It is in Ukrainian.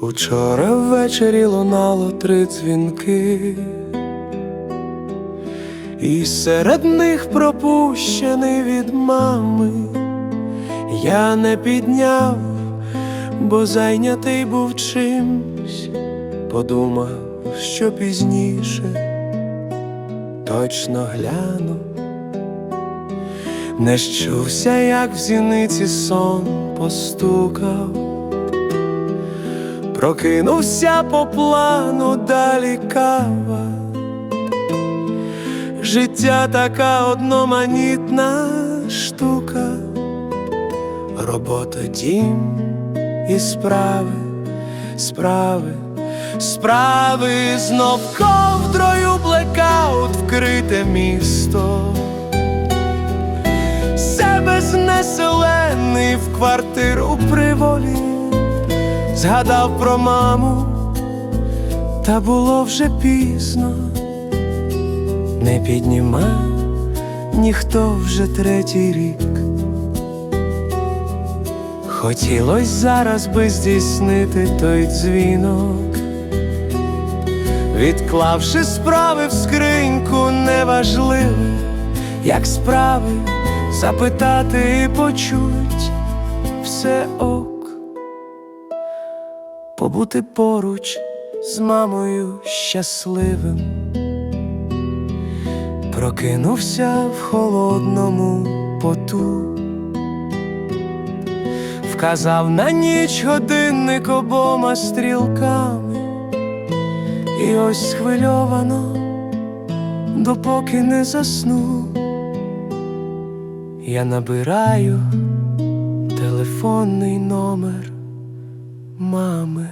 Учора ввечері лунало три дзвінки, і серед них пропущений від мами. Я не підняв, бо зайнятий був чимсь, подумав, що пізніше точно гляну. Не щувся, як в зіниці сон постукав, прокинувся по плану далі кава. Життя така одноманітна штука, робота, дім і справи, справи, справи, знов ковдрою блекаут вкрите місто. Себе знеселений в квартиру приволі, згадав про маму, та було вже пізно, не підніма ніхто вже третій рік. Хотілось зараз би здійснити той дзвінок, відклавши справи в скриньку, неважливо, як справи запитати і почуть. Все ок, побути поруч з мамою щасливим, прокинувся в холодному поту, вказав на ніч годинник обома стрілками, і ось схвильовано, допоки не заснув. Я набираю телефонний номер мами.